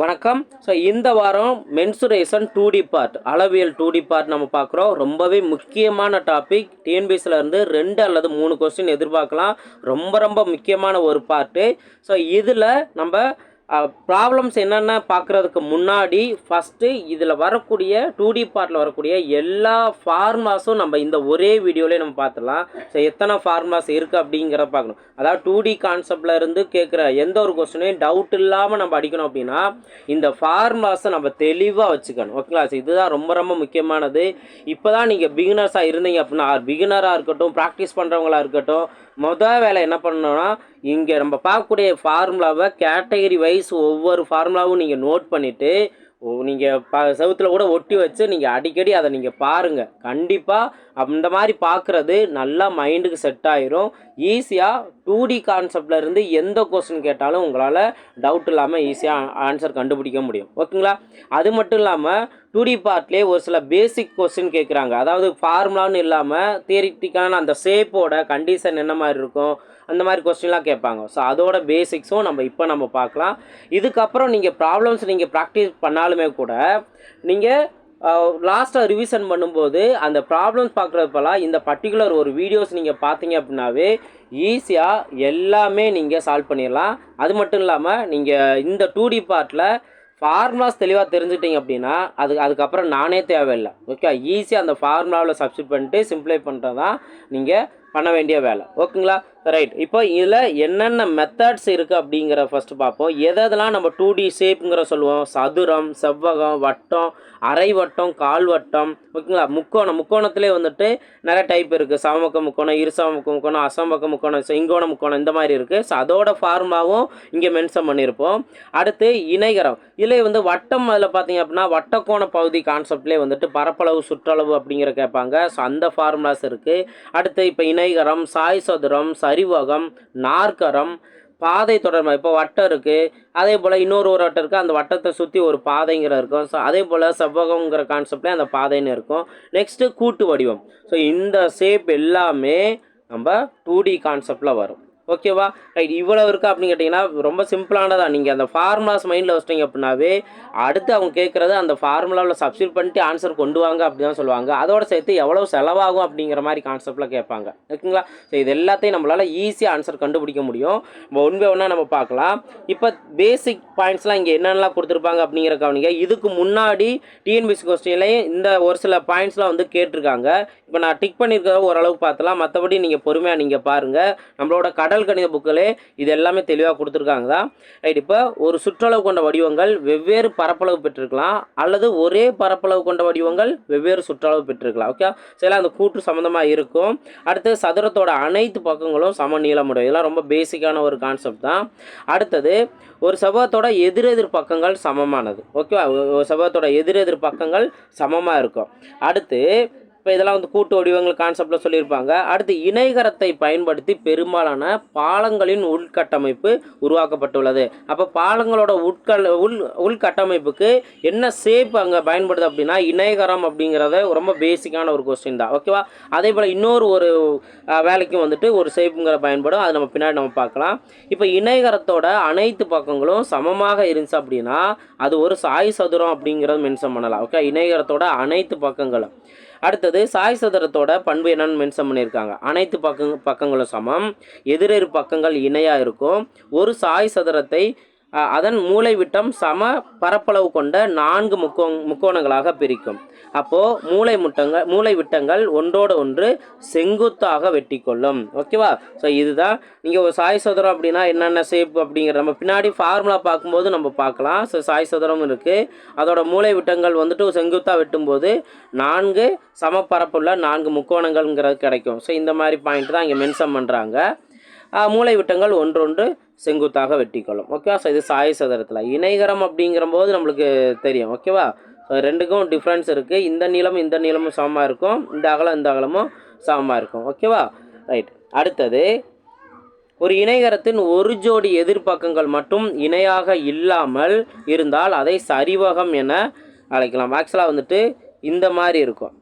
வணக்கம். ஸோ இந்த வாரம் மென்சுரேஷன் டூ டி பார்ட் அளவியல் டூ டி பார்ட் நம்ம பார்க்குறோம். ரொம்பவே முக்கியமான டாபிக் டிஎன்பிஎஸ்சில் இருந்து ரெண்டு அல்லது மூணு கொஸ்டின் எதிர்பார்க்கலாம். ரொம்ப ரொம்ப முக்கியமான ஒரு பார்ட்டு ஸோ இதில் நம்ம ப்ராப்ளம்ஸ் என்னென்ன பார்க்குறதுக்கு முன்னாடி ஃபஸ்ட்டு இதில் வரக்கூடிய டூ டி பார்ட்டில் வரக்கூடிய எல்லா ஃபார்முலாஸும் நம்ம இந்த ஒரே வீடியோலேயே நம்ம பார்த்துடலாம். ஸோ எத்தனை ஃபார்முலாஸ் இருக்குது அப்படிங்கிறத பார்க்கணும். அதாவது டூ டி கான்செப்டில் இருந்து கேட்குற எந்த ஒரு கொஸ்டினையும் டவுட் இல்லாமல் நம்ம அடிக்கணும் அப்படின்னா இந்த ஃபார்முலாஸை நம்ம தெளிவாக வச்சுக்கணும். ஓகேங்களா ஸோ இதுதான் ரொம்ப ரொம்ப முக்கியமானது. இப்போ தான் நீங்கள் பிகினர்ஸாக இருந்தீங்க அப்படின்னா பிகினராக இருக்கட்டும் ப்ராக்டிஸ் பண்ணுறவங்களா இருக்கட்டும் மொதல் வேலை என்ன பண்ணணும்னா இங்கே நம்ம பார்க்கக்கூடிய ஃபார்முலாவை கேட்டகரி வைஸ் ஒவ்வொரு ஃபார்முலாவும் நீங்கள் நோட் பண்ணிவிட்டு நீங்கள் ப செவுத்தில் கூட ஒட்டி வச்சு நீங்கள் அடிக்கடி அதை நீங்கள் பாருங்கள் கண்டிப்பாக அந்த மாதிரி பார்க்குறது நல்லா மைண்டுக்கு செட் ஆயிரும். ஈஸியாக டூ டி கான்செப்ட்லேருந்து எந்த கொஸ்டின் கேட்டாலும் உங்களால் டவுட் இல்லாமல் ஈஸியாக ஆன்சர் கண்டுபிடிக்க முடியும். ஓகேங்களா அது மட்டும் இல்லாமல் டூ டி பார்ட்லேயே ஒரு சில பேசிக் கொஸ்டின் கேட்குறாங்க அதாவது ஃபார்முலான்னு இல்லாமல் தியரிட்டிக்கான அந்த ஷேப்போட கண்டிஷன் என்ன மாதிரி இருக்கும்? அந்த மாதிரி கொஸ்டின்லாம் கேட்பாங்க. ஸோ அதோட பேசிக்ஸும் நம்ம இப்போ நம்ம பார்க்கலாம். இதுக்கப்புறம் நீங்கள் ப்ராப்ளம்ஸ் நீங்கள் ப்ராக்டிஸ் பண்ணாலுமே கூட நீங்கள் லாஸ்ட்டாக ரிவிஷன் பண்ணும்போது அந்த ப்ராப்ளம்ஸ் பார்க்குறப்பெல்லாம் இந்த பர்டிகுலர் ஒரு வீடியோஸ் நீங்கள் பார்த்தீங்க அப்படின்னாவே ஈஸியாக எல்லாமே நீங்கள் சால்வ் பண்ணிடலாம். அது மட்டும் இல்லாமல் நீங்கள் இந்த டூ டி பார்ட்டில் ஃபார்முலாஸ் தெளிவாக தெரிஞ்சுட்டீங்க அப்படின்னா அது அதுக்கப்புறம் நானே தேவையில்லை. ஓகே ஈஸியாக அந்த ஃபார்முலாவில் சப்ஸ்டிட் பண்ணிட்டு சிம்ப்ளை பண்ணுறது தான் நீங்கள் பண்ண வேண்டிய வேலை. ஓகேங்களா ரைட் இப்போ இதில் என்னென்ன மெத்தட்ஸ் இருக்குது அப்படிங்கிற ஃபஸ்ட்டு பார்ப்போம். எதெல்லாம் நம்ம டூ டி ஷேப்புங்கிற சொல்லுவோம். சதுரம் செவ்வகம் வட்டம் அரை வட்டம் கால் வட்டம். ஓகேங்களா? முக்கோணம். முக்கோணத்திலே வந்துட்டு நிறைய டைப் இருக்குது சமபக்க முக்கோணம் இருசமபக்க முக்கோணம் அசமபக்க முக்கோணம் செங்கோண முக்கோணம் இந்த மாதிரி இருக்குது ஸோ அதோட ஃபார்முலாவும் இங்கே மென்ஷன் பண்ணியிருப்போம் அடுத்து இணைகரம். இதில் வந்து வட்டம் அதில் பார்த்தீங்க அப்படின்னா வட்டக்கோண பகுதி கான்செப்ட்லேயே வந்துட்டு பரப்பளவு சுற்றளவு அப்படிங்கிற கேட்பாங்க. ஸோ அந்த ஃபார்முலாஸ் இருக்குது அடுத்து இப்போ இணைகரம் சாய் சதுரம் சரிவகம் நாற்கரம் பாதை தொடர்பாக. இப்போ வட்டம் இருக்குது அதே போல் இன்னொரு ஒரு வட்டம் இருக்குது அந்த வட்டத்தை சுற்றி ஒரு பாதைங்கிற இருக்கும். ஸோ அதே போல் செவ்வகங்கிற கான்செப்ட்லேயே அந்த பாதைன்னு இருக்கும். நெக்ஸ்ட்டு கூட்டு வடிவம். ஸோ இந்த ஷேப் எல்லாமே நம்ம டூ டி கான்செப்டில் வரும். ஓகேவா? ரைட் இவ்வளோ இருக்கா அப்படின்னு கேட்டிங்கன்னா ரொம்ப சிம்பிளானதா. நீங்கள் அந்த ஃபார்முலாஸ் மைண்டில் வச்சிட்டிங்க அப்படின்னாவே அடுத்து அவங்க கேட்குறது அந்த ஃபார்முலாவில் சப்ஸ்டியூட் பண்ணிட்டு ஆன்சர் கொண்டு வாங்க அப்படி தான் சொல்லுவாங்க. அதோட சேர்த்து எவ்வளோ செலவாகும் அப்படிங்கிற மாதிரி கான்செப்டில் கேட்பாங்க. ஓகேங்களா? ஸோ இது எல்லாத்தையும் நம்மளால் ஈஸியாக ஆன்சர் கண்டுபிடிக்க முடியும். நம்ம ஒன் பை ஒன்னாக நம்ம பார்க்கலாம். இப்போ பேசிக் பாயிண்ட்ஸ்லாம் இங்கே என்னென்னலாம் கொடுத்துருப்பாங்க அப்படிங்கிற கவனிங்க. இதுக்கு முன்னாடி டிஎன்பிசி கொஸ்டின்லேயும் இந்த ஒரு சில பாயிண்ட்ஸ்லாம் வந்து கேட்டிருக்காங்க. இப்போ நான் டிக் பண்ணியிருக்கிறத ஓரளவுக்கு பார்த்தலாம். மற்றபடி நீங்கள் பொறுமையாக நீங்கள் பாருங்கள் நம்மளோட கடல் கணித புக்கிலே இது எல்லாமே தெளிவாக கொடுத்துருக்காங்க தான் ரைட் இப்போ ஒரு சுற்றளவு கொண்ட வடிவங்கள் வெவ்வேறு பரப்பளவு பெற்றிருக்கலாம் அல்லது ஒரே பரப்பளவு கொண்ட வடிவங்கள் வெவ்வேறு சுற்றளவு பெற்றிருக்கலாம் ஓகே சில அந்த கூற்று சம்மந்தமாக இருக்கும். அடுத்து சதுரத்தோட அனைத்து பக்கங்களும் சம நீளமுடைய இதெல்லாம் ரொம்ப பேசிக்கான ஒரு கான்செப்ட் தான். அடுத்தது ஒரு செவ்வகத்தோட எதிரெதிர் பக்கங்கள் சமமானது ஓகேவா ஒரு செவ்வகத்தோட எதிரெதிர் பக்கங்கள் சமமாக இருக்கும். அடுத்து இப்போ இதெல்லாம் வந்து கூட்டு வடிவங்கள் கான்செப்டில் சொல்லியிருப்பாங்க. அடுத்து இணைகரத்தை பயன்படுத்தி பெரும்பாலான பாலங்களின் உள்கட்டமைப்பு உருவாக்கப்பட்டுள்ளது. அப்போ பாலங்களோட உட்கல் உள் உள்கட்டமைப்புக்கு என்ன ஷேப் அங்கே பயன்படுது அப்படின்னா இணைகரம் அப்படிங்கிறத ரொம்ப பேசிக்கான ஒரு கொஸ்டின் தான். ஓகேவா அதே போல் இன்னொரு ஒரு வேலைக்கும் வந்துட்டு ஒரு ஷேப்புங்கிற பயன்படும். அது நம்ம பின்னாடி நம்ம பார்க்கலாம். இப்போ இணைகரத்தோட அனைத்து பக்கங்களும் சமமாக இருந்துச்சு அப்படின்னா அது ஒரு சாய் சதுரம் அப்படிங்கிறத மென்ஷன் பண்ணலாம். ஓகே இணைகரத்தோட அனைத்து பக்கங்களும். அடுத்தது சாய் சதுரத்தோட பண்பு என்னன்னு மென்ஷன் பண்ணியிருக்காங்க. அனைத்து பக்க பக்கங்களும் சமம். எதிரெரு பக்கங்கள் இணையாக இருக்கும். ஒரு சாய் சதுரத்தை அதன் மூலை விட்டம் சம பரப்பளவு கொண்ட நான்கு முக்கோ முக்கோணங்களாக பிரிக்கும். அப்போது மூளை முட்டங்கள் மூளை விட்டங்கள் ஒன்றோடு ஒன்று செங்குத்தாக வெட்டி கொள்ளும் ஓகேவா ஸோ இதுதான். நீங்கள் ஒரு சாய் சதுரம் அப்படின்னா என்னென்ன ஷேப் அப்படிங்கிற நம்ம பின்னாடி ஃபார்முலா பார்க்கும்போது நம்ம பார்க்கலாம். ஸோ சாய் சதுரம் இருக்குது அதோட மூளை விட்டங்கள் வந்துட்டு செங்குத்தாக வெட்டும்போது நான்கு சமப்பரப்புள்ள நான்கு முக்கோணங்கள்ங்கிறது கிடைக்கும். ஸோ இந்த மாதிரி பாயிண்ட் தான் இங்கே மென்ஷன் பண்ணுறாங்க மூளைவிட்டங்கள் ஒன்றொன்று செங்குத்தாக வெட்டிக்கொள்ளும். ஓகேவா ஸோ இது சாய் சதுரத்தில். இணைகரம் அப்படிங்கிறபோது நம்மளுக்கு தெரியும். ஓகேவா ஸோ ரெண்டுக்கும் டிஃப்ரென்ஸ் இருக்குது இந்த நீளமும் இந்த நீளமும் சமமாக இருக்கும். இந்த அகலம் இந்த அகலமும் சமமாக இருக்கும். ஓகேவா ரைட் அடுத்தது ஒரு இணைகரத்தின் ஒரு ஜோடி எதிர்ப்பக்கங்கள் மட்டும் இணையாக இல்லாமல் இருந்தால் அதை சரிவகம் என அழைக்கலாம். ஆக்சுவலாக வந்துட்டு இந்த மாதிரி இருக்கும்.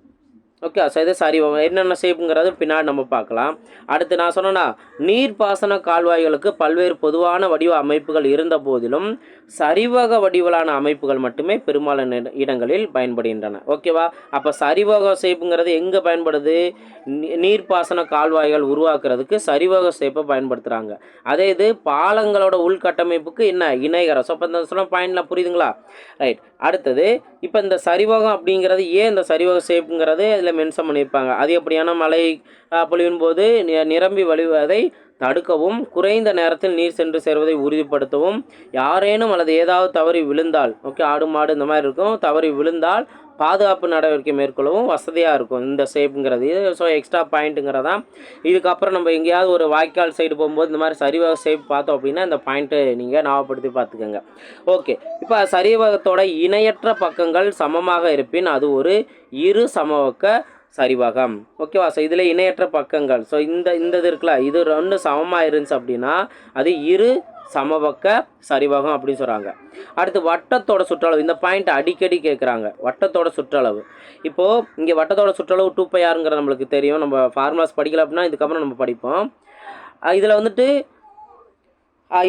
ஓகே ஸோ இதை சரி என்னென்ன ஷேப்புங்கிறது பின்னாடி நம்ம பார்க்கலாம். அடுத்து நான் சொன்னேன்னா நீர்ப்பாசன கால்வாய்களுக்கு பல்வேறு பொதுவான வடிவ அமைப்புகள் இருந்த போதிலும் சரிவக வடிவிலான அமைப்புகள் மட்டுமே பெரும்பாலான இடங்களில் பயன்படுகின்றன. ஓகேவா அப்போ சரிவக ஷேப்புங்கிறது எங்கே பயன்படுது? நீ- நீர்ப்பாசன கால்வாய்கள் உருவாக்குறதுக்கு சரிவக ஷேப்பை பயன்படுத்துகிறாங்க அதே இது பாலங்களோட உள்கட்டமைப்புக்கு என்ன? இணைகரம். ஸோ இப்போ இந்த சொன்ன பாயிண்ட்லாம் புரியுதுங்களா? ரைட் அடுத்தது இப்போ இந்த சரிவகம் அப்படிங்கிறது ஏன் இந்த சரிவக ஷேப்புங்கிறது இதில் மென்ஷன் பண்ணியிருப்பாங்க. அது எப்படியான மழை பொழிவின் போது நி- நிரம்பி வழிவதை தடுக்கவும் குறைந்த நேரத்தில் நீர் சென்று சேர்வதை உறுதிப்படுத்தவும் யாரேனும் அல்லது ஏதாவது தவறி விழுந்தால் ஓகே ஆடு மாடு இந்த மாதிரி இருக்கும் தவறி விழுந்தால் பாதுகாப்பு நடவடிக்கை மேற்கொள்ளவும் வசதியாக இருக்கும் இந்த ஷேப்புங்கிறது ஸோ எக்ஸ்ட்ரா பாயிண்ட்டுங்கிறதா இதுக்கப்புறம் நம்ம எங்கேயாவது ஒரு வாய்க்கால் சைடு போகும்போது இந்த மாதிரி சரிவக ஷேப் பார்த்தோம் அப்படின்னா இந்த பாயிண்ட்டு நீங்கள் ஞாபகப்படுத்தி பார்த்துக்கோங்க. ஓகே இப்போ சரிவகத்தோட இணையற்ற பக்கங்கள் சமமாக இருப்பின் அது ஒரு இரு சமவக்க சரிவகம். ஓகேவா ஸோ இதில் இணையற்ற பக்கங்கள். ஸோ இந்த இந்த இது இருக்குல்ல இது ரெண்டு சமமாக இருந்துச்சு அப்படின்னா அது இரு சமபக்க சரிவகம் அப்படின்னு சொல்கிறாங்க அடுத்து வட்டத்தோட சுற்றளவு இந்த பாயிண்ட் அடிக்கடி கேட்குறாங்க வட்டத்தோட சுற்றளவு. இப்போது இங்கே வட்டத்தோட சுற்றளவு டூ பை நம்மளுக்கு தெரியும். நம்ம ஃபார்முலாஸ் படிக்கல அப்படின்னா இதுக்கப்புறம் நம்ம படிப்போம். இதில் வந்துட்டு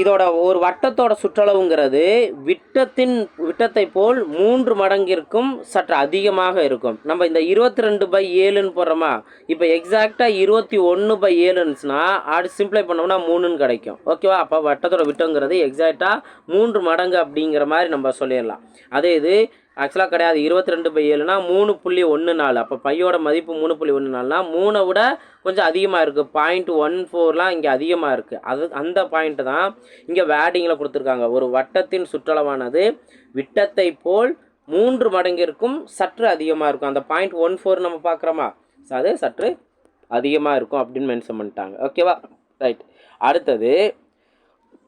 இதோட ஒரு வட்டத்தோட சுற்றளவுங்கிறது விட்டத்தின் விட்டத்தை போல் மூன்று மடங்கிற்கும் சற்று அதிகமாக இருக்கும். நம்ம இந்த இருபத்தி ரெண்டு பை ஏழுன்னு போடுறோமா? இப்போ எக்ஸாக்டாக இருபத்தி ஒன்று பை ஏழுன்னுச்சுன்னா அது சிம்ப்ளை பண்ணோம்னா மூணுன்னு கிடைக்கும். ஓகேவா அப்போ வட்டத்தோட விட்டங்கிறது எக்ஸாக்டாக மூன்று மடங்கு அப்படிங்கிற மாதிரி நம்ம சொல்லிடலாம். அதே இது ஆக்சுவலாக கிடையாது. இருபத்தி ரெண்டு பை ஏழுனா மூணு புள்ளி ஒன்று நாலு அப்போ பையோட மதிப்பு மூணு புள்ளி ஒன்று நாலுனா மூணை விட கொஞ்சம் அதிகமாக இருக்குது பாயிண்ட் ஒன் ஃபோர்லாம் இங்கே அதிகமாக இருக்குது அது அந்த பாயிண்ட் தான் இங்கே வேடிங்கில் கொடுத்துருக்காங்க. ஒரு வட்டத்தின் சுற்றளவானது விட்டத்தை போல் மூன்று மடங்கிற்கும் சற்று அதிகமாக இருக்கும். அந்த பாயிண்ட் ஒன் ஃபோர் நம்ம பார்க்குறோமா? அது சற்று அதிகமாக இருக்கும் அப்படின்னு மென்ஷன் பண்ணிட்டாங்க. ஓகேவா ரைட் அடுத்தது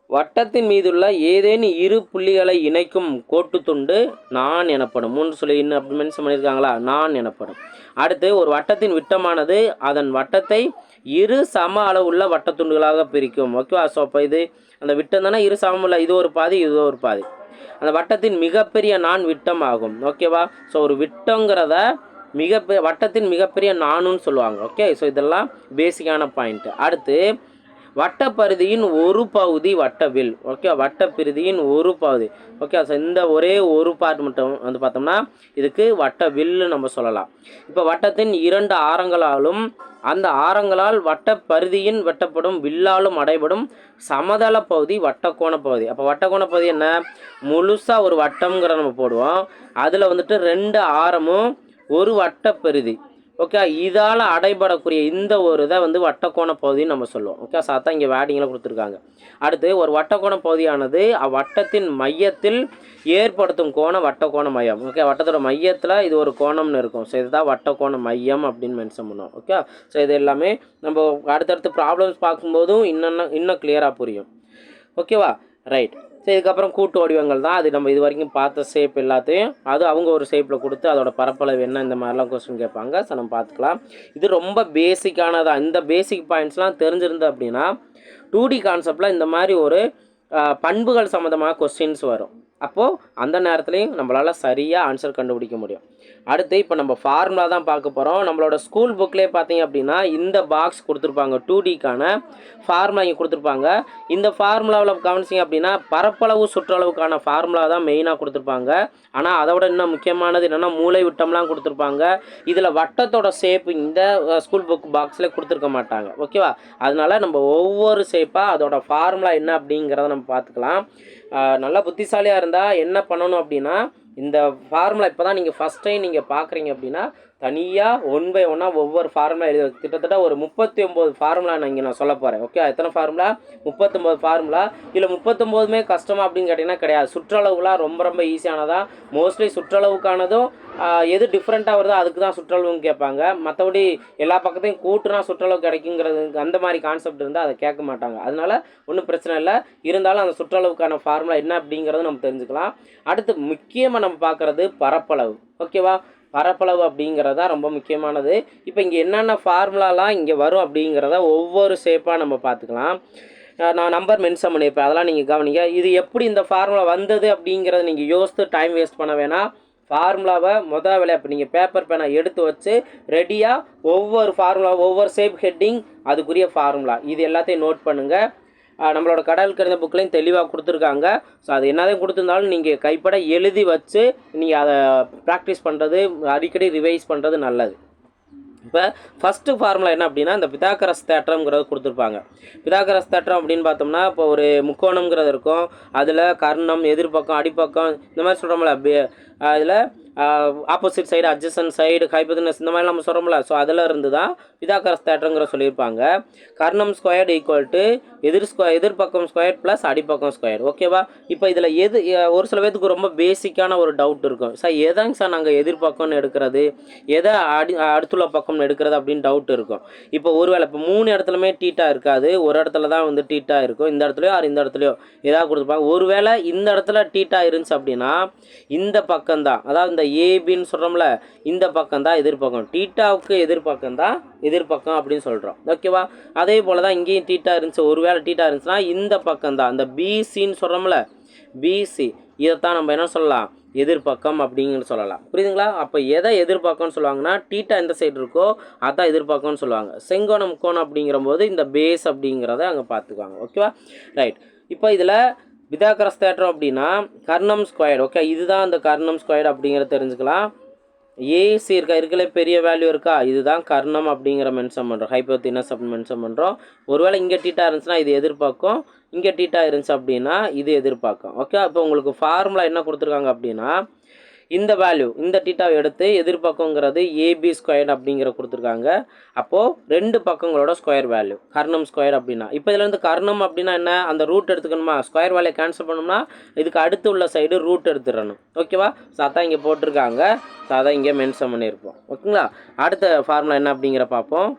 வட்டத்தின் மீதுள்ள ஏதேனும் இரு புள்ளிகளை இணைக்கும் கோட்டுத்துண்டு நான் எனப்படும். மூன்று சொல்லி இன்னும் அப்படி மென்ஷன் பண்ணியிருக்காங்களா? நான் எனப்படும். அடுத்து ஒரு வட்டத்தின் விட்டமானது அதன் வட்டத்தை இரு சம அளவுள்ள வட்டத்துண்டுகளாக பிரிக்கும். ஓகேவா ஸோ அப்போ இது அந்த விட்டம் தானே? இரு சமமுள்ள இது ஒரு பாதி இது ஒரு பாதி. அந்த வட்டத்தின் மிகப்பெரிய நான் விட்டம் ஆகும் ஓகேவா ஸோ ஒரு விட்டங்கிறத மிக வட்டத்தின் மிகப்பெரிய நானுன்னு சொல்லுவாங்க. ஓகே ஸோ இதெல்லாம் பேசிக்கான பாயிண்ட்டு அடுத்து வட்டப்பரிதியின் ஒரு பகுதி வட்டவில். ஓகே வட்டப்பிரிதியின் ஒரு பகுதி. ஓகே ஸோ இந்த ஒரே ஒரு பார்ட் மட்டும் வந்து பார்த்தோம்னா இதுக்கு வட்டவில்னு நம்ம சொல்லலாம். இப்போ வட்டத்தின் இரண்டு ஆரங்களாலும் அந்த ஆரங்களால் வட்டப்பரிதியின் வெட்டப்படும் வில்லாலும் அடைபடும் சமதள பகுதி வட்டக்கோண பகுதி. அப்போ வட்டக்கோண பகுதி என்ன? முழுசாக ஒரு வட்டம்ங்கிற நம்ம போடுவோம். அதில் வந்துட்டு ரெண்டு ஆரமும் ஒரு வட்டப்பருதி. ஓகே இதால் அடைபடக்கூடிய இந்த ஒரு இதை வந்து வட்டக்கோண பகுதின்னு நம்ம சொல்லுவோம். ஓகே சாத்தா இங்கே வேடிங்கில் கொடுத்துருக்காங்க. அடுத்து ஒரு வட்டக்கோண பகுதியானது அவ்வட்டத்தின் மையத்தில் ஏற்படுத்தும் கோணம் வட்டக்கோண மையம். ஓகே வட்டத்தோட மையத்தில் இது ஒரு கோணம்னு இருக்கும். ஸோ இதுதான் வட்டக்கோண மையம் அப்படின்னு மென்ஷன் பண்ணுவோம். ஓகே ஸோ இது எல்லாமே நம்ம அடுத்தடுத்து ப்ராப்ளம்ஸ் பார்க்கும்போதும் இன்னும் இன்னும் கிளியராக புரியும். ஓகேவா ரைட் சரி இதுக்கப்புறம் கூட்டு வடிவங்கள் தான். அது நம்ம இது வரைக்கும் பார்த்த ஷேப் எல்லாத்தையும் அது அவங்க ஒரு ஷேப்பில் கொடுத்து அதோட பரப்பளவு என்ன இந்த மாதிரிலாம் கொஸ்டின் கேட்பாங்க. ஸோ நம்ம பார்த்துக்கலாம். இது ரொம்ப பேசிக்கானதாக இந்த பேசிக் பாயிண்ட்ஸ்லாம் தெரிஞ்சிருந்தது அப்படின்னா டூ டி கான்செப்டில் இந்த மாதிரி ஒரு பண்புகள் சம்மந்தமான கொஸ்டின்ஸ் வரும். அப்போது அந்த நேரத்துலையும் நம்மளால் சரியாக ஆன்சர் கண்டுபிடிக்க முடியும். அடுத்து இப்போ நம்ம ஃபார்முலா தான் பார்க்க போகிறோம் நம்மளோட ஸ்கூல் புக்லேயே பார்த்தீங்க அப்படின்னா இந்த பாக்ஸ் கொடுத்துருப்பாங்க. டூ டிக்கான ஃபார்முலா இங்கே கொடுத்துருப்பாங்க. இந்த ஃபார்முலாவில் கவனிச்சிங்க அப்படின்னா பரப்பளவு சுற்றளவுக்கான ஃபார்முலா தான் மெயினாக கொடுத்துருப்பாங்க. ஆனால் அதை விட இன்னும் முக்கியமானது என்னென்னா மூளை விட்டம்லாம் கொடுத்துருப்பாங்க. இதில் வட்டத்தோட ஷேப் இந்த ஸ்கூல் புக் பாக்ஸில் கொடுத்துருக்க மாட்டாங்க. ஓகேவா அதனால நம்ம ஒவ்வொரு ஷேப்பாக அதோட ஃபார்முலா என்ன அப்படிங்கிறத நம்ம பார்த்துக்கலாம். நல்லா புத்திசாலியாக இருந்தால் என்ன பண்ணணும் அப்படின்னா இந்த ஃபார்முலா இப்போ தான் நீங்கள் ஃபஸ்ட் டைம் நீங்கள் பார்க்குறீங்க அப்படின்னா தனியாக ஒன் பை ஒன்னாக ஒவ்வொரு ஃபார்முலா எழுதி கிட்டத்தட்ட ஒரு முப்பத்தி ஒம்பது ஃபார்முலா நான் இங்கே நான் சொல்ல போகிறேன் ஓகே எத்தனை ஃபார்முலா முப்பத்தொம்போது ஃபார்முலா இல்லை முப்பத்தொம்போதுமே கஷ்டமா அப்படின்னு கேட்டிங்கன்னா கிடையாது. சுற்றளவுலாம் ரொம்ப ரொம்ப ஈஸியானதாக மோஸ்ட்லி சுற்றளவுக்கானதும் எது டிஃப்ரெண்ட்டாக வருதோ அதுக்கு தான் சுற்றளவுன்னு கேட்பாங்க. மற்றபடி எல்லா பக்கத்தையும் கூட்டுனா சுற்றளவு கிடைக்குங்கிறது அந்த மாதிரி கான்செப்ட் இருந்தால் அதை கேட்க மாட்டாங்க. அதனால் ஒன்றும் பிரச்சனை இல்லை. இருந்தாலும் அந்த சுற்றளவுக்கான ஃபார்முலா என்ன அப்படிங்கிறத நம்ம தெரிஞ்சுக்கலாம். அடுத்து முக்கியமாக நம்ம பார்க்குறது பரப்பளவு. ஓகேவா பரப்பளவு அப்படிங்கிறது தான் ரொம்ப முக்கியமானது. இப்போ இங்கே என்னென்ன ஃபார்முலாலாம் இங்கே வரும் அப்படிங்கிறத ஒவ்வொரு ஷேப்பாக நம்ம பார்த்துக்கலாம். நான் நம்பர் மென்ஷன் பண்ணியிருப்பேன். அதெல்லாம் நீங்கள் கவனிங்க. இது எப்படி இந்த ஃபார்முலா வந்தது அப்படிங்கிறத நீங்கள் யோசித்து டைம் வேஸ்ட் பண்ண வேணாம். ஃபார்முலாவை மொதல் வேலையை இப்போ நீங்கள் பேப்பர் பேனை எடுத்து வச்சு ரெடியாக ஒவ்வொரு ஃபார்முலா ஒவ்வொரு ஷேப் ஹெட்டிங் அதுக்குரிய ஃபார்முலா இது எல்லாத்தையும் நோட் பண்ணுங்கள் நம்மளோட கடல் கணித புக்லையும் தெளிவாக கொடுத்துருக்காங்க. ஸோ அது என்னதான் கொடுத்துருந்தாலும் நீங்கள் கைப்பட எழுதி வச்சு நீங்கள் அதை ப்ராக்டிஸ் பண்ணுறது அடிக்கடி ரிவைஸ் பண்ணுறது நல்லது. இப்போ ஃபஸ்ட்டு ஃபார்முலா என்ன அப்படின்னா இந்த பிதாகரஸ் தேற்றம்ங்கிறது கொடுத்துருப்பாங்க. பிதாகரஸ் தேற்றம் அப்படின்னு பார்த்தோம்னா இப்போ ஒரு முக்கோணம்ங்கிறது இருக்கும். அதில் கர்ணம் எதிர்பக்கம் அடிப்பக்கம் இந்த மாதிரி சொல்கிறோம்ல அதில் opposite side adjacent side hypotenuse இந்த மாதிரி நம்ம சொல்கிறோம்ல ஸோ அதில் இருந்து தான் பிதாகரஸ் தேட்டருங்கிற சொல்லியிருப்பாங்க. கர்ணம் ஸ்கொயர் ஈக்குவல் டு எதிர் ஸ்கொ எதிர்பக்கம் ஸ்கொயர் ப்ளஸ் அடிப்பக்கம் ஸ்கொயர் ஓகேவா இப்போ இதில் எது ஒரு சில பேத்துக்கு ரொம்ப பேசிக்கான ஒரு டவுட் இருக்கும். சார் எதாங்க சார் நாங்கள் எதிர்பக்கம்னு எடுக்கிறது? எதை அடி அடுத்துள்ள பக்கம்னு எடுக்கிறது அப்படின்னு டவுட் இருக்கும். இப்போ ஒருவேளை இப்போ மூணு இடத்துலையுமே டீட்டா இருக்காது. ஒரு இடத்துல தான் வந்து டீட்டா இருக்கும். இந்த இடத்துலையோ ஆர் இந்த இடத்துலையோ ஏதாவது கொடுத்துருப்பாங்க. ஒருவேளை இந்த இடத்துல டீட்டா இருந்துச்சு அப்படின்னா இந்த பக்கம் தான் அதாவது இந்த ஏபின்னு சொல்கிறோம்ல இந்த பக்கம் தான் எதிர்பக்கம் டீட்டாவுக்கு எதிர்பக்கம் தான் எதிர்பக்கம் அப்படின்னு சொல்கிறோம் ஓகேவா அதே போல் தான் இங்கேயும் டீட்டா இருந்துச்சு. ஒருவேளை டீட்டா இருந்துச்சுன்னா இந்த பக்கம் தான் இந்த பிசின்னு சொல்கிறோம்ல பிசி இதைத்தான் நம்ம என்ன சொல்லலாம்? எதிர்பக்கம் அப்படிங்கன்னு சொல்லலாம். புரியுதுங்களா? அப்போ எதை எதிர்பார்க்கம்னு சொல்லுவாங்கன்னா டீட்டா எந்த சைடு இருக்கோ அதான் எதிர்பக்கம்னு சொல்லுவாங்க. செங்கோணம் கோணம் அப்படிங்கிற போது இந்த பேஸ் அப்படிங்கிறத அங்கே பார்த்துக்குவாங்க. ஓகேவா ரைட் இப்போ இதில் பிதாகரஸ் தேட்டரம் அப்படின்னா கர்ணம் ஸ்கொயர்டு ஓகே இதுதான் அந்த கர்ணம் ஸ்கொயர்டு அப்படிங்கிறத தெரிஞ்சுக்கலாம். ஏசி இருக்கா? இருக்கல பெரிய வேல்யூ இருக்கா? இதுதான் கர்ணம் அப்படிங்கிற மென்ஷன் பண்ணுறோம் ஹைப்போத்தினஸ் அப்படின்னு மென்ஷன் பண்ணுறோம் ஒருவேளை இங்கே டீட்டா இருந்துச்சுன்னா இது எதிர்பார்க்கும். இங்கே டீட்டா இருந்துச்சு அப்படின்னா இது எதிர்பார்க்கும். ஓகே அப்போ உங்களுக்கு ஃபார்முலா என்ன கொடுத்துருக்காங்க அப்படின்னா இந்த வேல்யூ இந்த டீட்டாவை எடுத்து எதிர்பக்கங்கிறது ஏபி ஸ்கொயர் அப்படிங்கிற கொடுத்துருக்காங்க. அப்போது ரெண்டு பக்கங்களோட ஸ்கொயர் வேல்யூ கர்ணம் ஸ்கொயர் அப்படின்னா. இப்போ இதுலேருந்து கர்ணம் அப்படின்னா என்ன? அந்த ரூட் எடுத்துக்கணுமா? ஸ்கொயர் வேலையை கேன்சல் பண்ணோம்னா இதுக்கு அடுத்து உள்ள சைடு ரூட் எடுத்துடணும். ஓகேவா ஸோ அதான் இங்கே போட்டிருக்காங்க. ஸோ அதான் இங்கே மென்ஷன் பண்ணியிருப்போம். ஓகேங்களா அடுத்த ஃபார்முலா என்ன அப்படிங்கிற பார்ப்போம்.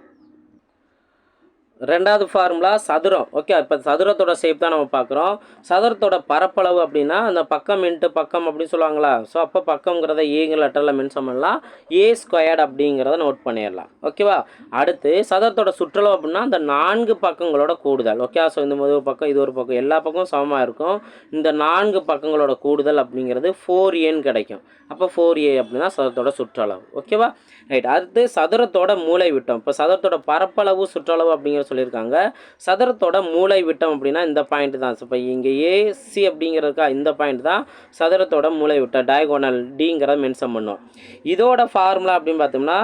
ரெண்டாவது ஃபார்முலா சதுரம். ஓகே இப்போ சதுரத்தோட ஷேப் தான் நம்ம பார்க்குறோம். சதுரத்தோட பரப்பளவு அப்படின்னா அந்த பக்கம் இன்ட்டு பக்கம் அப்படின்னு சொல்லுவாங்களா? ஸோ அப்போ பக்கம்ங்கிறத ஏங்கிற லெட்டரில் மென்ஷன் பண்ணலாம். ஏ ஸ்கொயர்ட் அப்படிங்கிறத நோட் பண்ணிடலாம். ஓகேவா அடுத்து சதுரத்தோட சுற்றளவு அப்படின்னா அந்த நான்கு பக்கங்களோட கூடுதல். ஓகே ஸோ இந்த ஒரு பக்கம் இது ஒரு பக்கம் எல்லா பக்கமும் சமமாக இருக்கும். இந்த நான்கு பக்கங்களோட கூடுதல் அப்படிங்கிறது ஃபோர் ஏன்னு கிடைக்கும். அப்போ ஃபோர் ஏ அப்படின்னா சதுரத்தோட சுற்றளவு. ஓகேவா ரைட் அடுத்து சதுரத்தோட மூளை விட்டம் இப்போ சதுரத்தோட பரப்பளவு சுற்றளவு அப்படிங்கிற சொல்லியிருக்காங்க. சதுரத்தோட மூளை விட்டம் அப்படின்னா இந்த பாயிண்ட் தான். இப்போ இங்கே ஏசி அப்படிங்கிறதுக்கா இந்த பாயிண்ட் தான். சதுரத்தோட மூளை விட்டம் டயகோனல் டிங்கிறத மென்ஷன் பண்ணோம். இதோட ஃபார்முலா அப்படின்னு பார்த்தோம்னா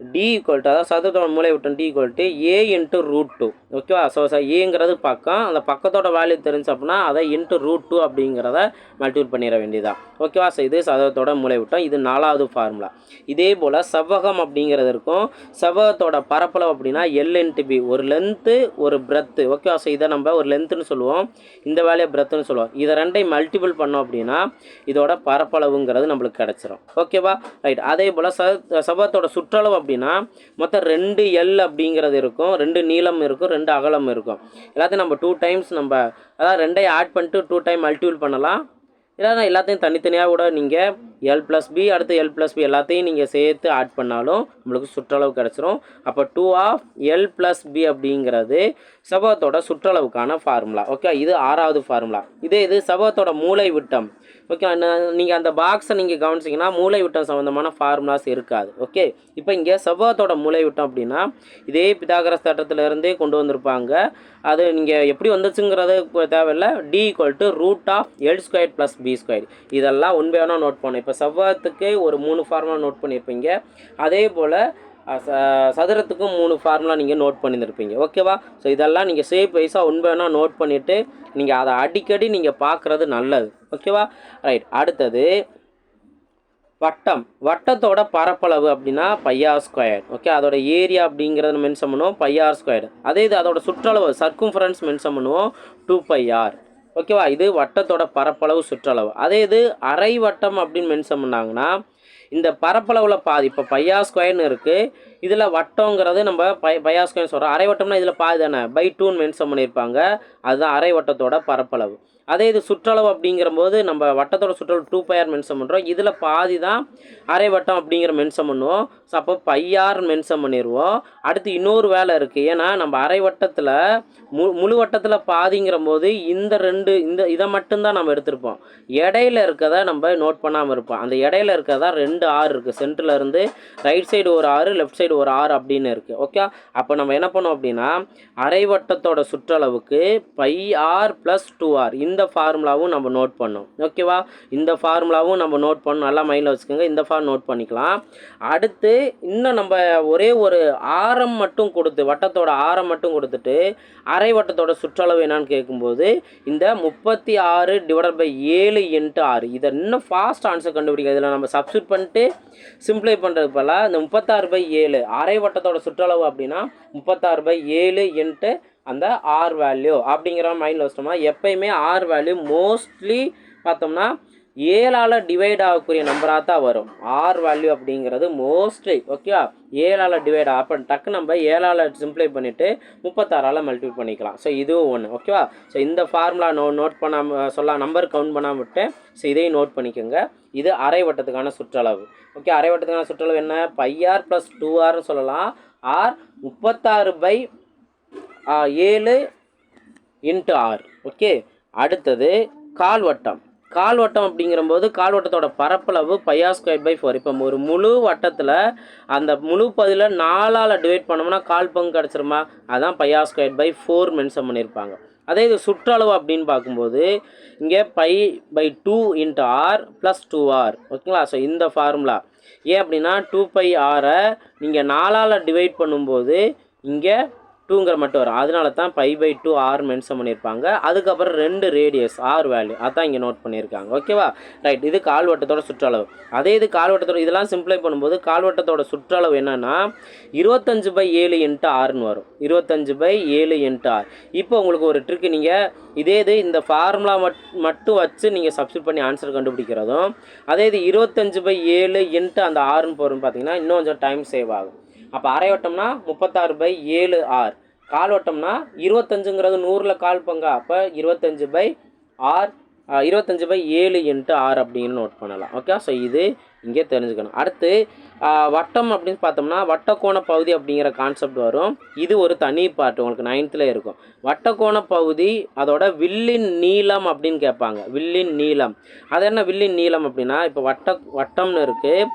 டி ஈக்குவல் டு அதாவது சதுரத்தோட மூளை D equal to A into root two ஓகேவா ஸோ ஏங்கிறது பக்கம் அந்த பக்கத்தோட வேல்யூ தெரிஞ்சு அப்படின்னா அதை இன்ட்டு ரூட் டூ அப்படிங்கிறத மல்டிபிள் பண்ணிட வேண்டியதான் ஓகேவா ஸோ இது சதுரத்தோட மூளை விட்டோம். இது நாலாவது ஃபார்முலா இதே போல் செவ்வகம் அப்படிங்கிறது இருக்கும். செவ்வகத்தோட பரப்பளவு அப்படின்னா எல் இன்ட்டு பி ஒரு லென்த்து ஒரு பிரெத்து ஓகேவா ஸோ இதை நம்ம ஒரு லென்த்துன்னு சொல்லுவோம். இந்த வேலையை பிரெத்துன்னு சொல்லுவோம். இதை ரெண்டையும் மல்டிபிள் பண்ணோம் அப்படின்னா இதோட பரப்பளவுங்கிறது நம்மளுக்கு கிடச்சிரும். ஓகேவா ரைட் அதே போல் ச சுற்றளவு அப்படின்னா மொத்தம் ரெண்டு எல் அப்படிங்கிறது இருக்கும். ரெண்டு நீளம் இருக்கும் ரெண்டு அகலம் இருக்கும். எல்லாத்தையும் நம்ம டூ டைம்ஸ் நம்ம அதாவது ரெண்டையும் ஆட் பண்ணிட்டு டூ டைம் மல்டிபிள் பண்ணலாம். இல்லைன்னா எல்லாத்தையும் தனித்தனியாக கூட நீங்கள் எல் ப்ளஸ் பி அடுத்து எல் ப்ளஸ் பி எல்லாத்தையும் நீங்கள் சேர்த்து ஆட் பண்ணாலும் நம்மளுக்கு சுற்றளவு கிடச்சிரும். அப்போ two of L plus B அப்படிங்கிறது செவ்வகத்தோட சுற்றளவுக்கான ஃபார்முலா ஓகே இது ஆறாவது ஃபார்முலா இதே இது செவ்வகத்தோட மூளை விட்டம் ஓகே நீங்கள் அந்த பாக்ஸை நீங்கள் கவனிச்சிங்கன்னா மூளைவிட்டம் சம்மந்தமான ஃபார்முலாஸ் இருக்காது. ஓகே இப்போ இங்கே செவ்வகத்தோட மூளைவிட்டம் அப்படின்னா இதே பிதாகரஸ் சட்டத்துல இருந்தே கொண்டு வந்திருப்பாங்க. அது நீங்கள் எப்படி வந்துச்சுங்கிறது தேவையில்லை. D equal to root of L square plus B square இதெல்லாம் ஒன் பை ஒன்னாக நோட் பண்ணணும். இப்போ செவ்வகத்துக்கு ஒரு மூணு ஃபார்முலா நோட் பண்ணியிருப்பீங்க. அதே போல் சதுரத்துக்கும் மூணு ஃபார்முலா நீங்கள் நோட் பண்ணியிருப்பீங்க ஓகேவா ஸோ இதெல்லாம் நீங்கள் சேஃப் வைஸாக ஒன் நோட் பண்ணிவிட்டு நீங்கள் அதை அடிக்கடி நீங்கள் பார்க்குறது நல்லது. ஓகேவா ரைட் அடுத்தது வட்டம். வட்டத்தோட பரப்பளவு அப்படின்னா பையார் ஸ்கொயர் ஓகே அதோட ஏரியா அப்படிங்கிறத மென்ஷன் பண்ணுவோம் பையார் ஸ்கொயர் அதே இது அதோட சுற்றளவு சர்க்கும்ஃபரன்ஸ் மென்ஷன் பண்ணுவோம் டூ பையார் ஓகேவா இது வட்டத்தோட பரப்பளவு சுற்றளவு. அதே இது அரை வட்டம் அப்படின்னு மென்ஷன் பண்ணாங்கன்னா இந்த பரப்பளவில் பாதி இப்போ பையா ஸ்கொயர்னு இருக்குது இதில் வட்டங்கிறது நம்ம பை பையா ஸ்கொயர்னு சொல்கிறோம் அரை வட்டம்னா இதில் பாதி தானே? பை டூன்னு மென்ஷன் பண்ணியிருப்பாங்க. அதுதான் அரை வட்டத்தோட பரப்பளவு. அதே இது சுற்றளவு அப்படிங்கிறபோது நம்ம வட்டத்தோட சுற்றளவு டூ பையார் மென்ஷன் பண்ணுறோம் இதில் பாதி தான் அரை வட்டம் அப்படிங்கிற மென்ஷன் பண்ணுவோம். ஸோ அப்போ பையார் மென்ஷன் பண்ணிடுவோம் அடுத்து இன்னொரு வேலை இருக்குது ஏன்னா நம்ம அரை வட்டத்தில் மு முழு வட்டத்தில் பாதிங்கிற போது இந்த ரெண்டு இந்த இதை மட்டும்தான் நம்ம எடுத்திருப்போம். இடையில இருக்கதை நம்ம நோட் பண்ணாமல் இருப்போம். அந்த இடையில இருக்கிறதா ரெண்டு ஆறு இருக்குது சென்டரில் இருந்து ரைட் சைடு ஒரு ஆறு லெஃப்ட் சைடு ஒரு ஆறு அப்படின்னு இருக்குது ஓகே அப்போ நம்ம என்ன பண்ணோம் அப்படின்னா அரை வட்டத்தோட சுற்றளவுக்கு pi r plus two r இந்த இந்த ஃபார்முலாவும் நம்ம நோட் பண்ணோம் ஓகேவா இந்த ஃபார்முலாவும் நம்ம நோட் பண்ணணும். நல்லா மைண்டில் வச்சுக்கோங்க. இந்த ஃபார்ம் நோட் பண்ணிக்கலாம். அடுத்து இன்னும் நம்ம ஒரே ஒரு ஆரம் மட்டும் கொடுத்து வட்டத்தோட ஆரம் மட்டும் கொடுத்துட்டு அரை வட்டத்தோட சுற்றளவு என்னான்னு கேட்கும்போது இந்த முப்பத்தி ஆறு டிவைட் பை ஏழு இன்ட்டு ஆறு. இதை இன்னும் ஃபாஸ்ட் ஆன்சர் கண்டுபிடிக்க இதில் நம்ம சப்ஸ்டியூட் பண்ணிட்டு சிம்ப்ளை பண்ணுறது போல் இந்த முப்பத்தாறு பை ஏழு அரை வட்டத்தோட சுற்றளவு அப்படின்னா முப்பத்தாறு பை ஏழு இன்ட்டு அந்த ஆர் வேல்யூ அப்படிங்கிற மைண்டில் வச்சிட்டோம்னா எப்பயுமே ஆர் வேல்யூ மோஸ்ட்லி பார்த்தோம்னா ஏழால் டிவைட் ஆகக்கூடிய நம்பராக தான் வரும். ஆர் வேல்யூ அப்படிங்கிறது மோஸ்ட்லி ஓகேவா ஏழால் டிவைட் அப்போ டக்கு நம்ம ஏழால் சிம்ப்ளை பண்ணிவிட்டு முப்பத்தாறால் மல்டிபிள் பண்ணிக்கலாம். ஸோ இதுவும் ஒன்று ஓகேவா ஸோ இந்த ஃபார்முலா நோ நோட் பண்ணாமல் சொல்ல நம்பர் கவுண்ட் பண்ணாமல் விட்டு ஸோ இதையும் நோட் பண்ணிக்கோங்க. இது அரை வட்டத்துக்கான சுற்றளவு ஓகே அரை வட்டத்துக்கான சுற்றளவு என்ன? பையார் ப்ளஸ் டூ ஆர்னு சொல்லலாம். ஆர் முப்பத்தாறு பை ஏழு இன்ட்டு ஆர் ஓகே? அடுத்தது கால்வட்டம். கால்வட்டம் அப்படிங்கிறபோது கால்வட்டத்தோட பரப்பளவு பையா ஸ்கொயர் பை ஃபோர் இப்போ ஒரு முழு வட்டத்தில் அந்த முழு பதில நாலால் டிவைட் பண்ணோம்னா கால் பங்கு கிடச்சிருமா? அதான் pi r square by four mention பண்ணியிருப்பாங்க. அதே இது சுற்றளவு அப்படின்னு பார்க்கும்போது இங்கே pi by two into r plus two r ஓகேங்களா? ஸோ இந்த ஃபார்முலா ஏன் அப்படின்னா டூ பை ஆரை நீங்கள் நாலால் டிவைட் பண்ணும்போது இங்கே டூங்கிற மட்டும் வரும். அதனால தான் pi by two r mention பண்ணியிருப்பாங்க. அதுக்கப்புறம் ரெண்டு ரேடியஸ் ஆர் வேல்யூ அதான் இங்கே நோட் பண்ணியிருக்காங்க. ஓகேவா ரைட் இது கால்வட்டத்தோட சுற்றளவு. அதே இது கால்வட்டத்தோட இதெல்லாம் சிம்ப்ளை பண்ணும்போது கால்வட்டத்தோட சுற்றளவு என்னென்னா இருபத்தஞ்சு பை ஏழு இன்ட்டு ஆறுன்னு வரும். இருபத்தஞ்சு பை ஏழு இன்ட்டு ஆர் இப்போ உங்களுக்கு ஒரு ட்ரிக்கு நீங்கள் இதே இது இந்த ஃபார்முலா மட் மட்டும் வச்சு நீங்கள் சப்ஸ்டியூட் பண்ணி ஆன்சர் கண்டுபிடிக்கிறதும் அதே இது இருபத்தஞ்சு பை ஏழு இன்ட்டு அந்த ஆறுன்னு போகிறோம்னு பார்த்தீங்கன்னா இன்னும் கொஞ்சம் டைம் சேவ் ஆகும். அப்போ அரை வட்டம்னா முப்பத்தாறு பை ஏழு ஆர். கால் வட்டம்னா இருபத்தஞ்சுங்கிறது நூறில் கால் பங்கா. அப்போ இருபத்தஞ்சு பை ஆர் இருபத்தஞ்சு பை ஏழு இன்ட்டு ஆர் அப்படின்னு நோட் பண்ணலாம். ஓகே ஸோ இது இங்கே தெரிஞ்சுக்கணும். அடுத்து வட்டம் அப்படின்னு பார்த்தோம்னா வட்டக்கோண பகுதி அப்படிங்கிற கான்செப்ட் வரும். இது ஒரு தனி பார்ட் உங்களுக்கு நைன்த்தில் இருக்கும். வட்டக்கோண பகுதி அதோட வில்லின் நீளம் அப்படின்னு கேட்பாங்க. வில்லின் நீளம். அது என்ன வில்லின் நீளம் அப்படின்னா இப்போ வட்ட வட்டம்னு இருக்குது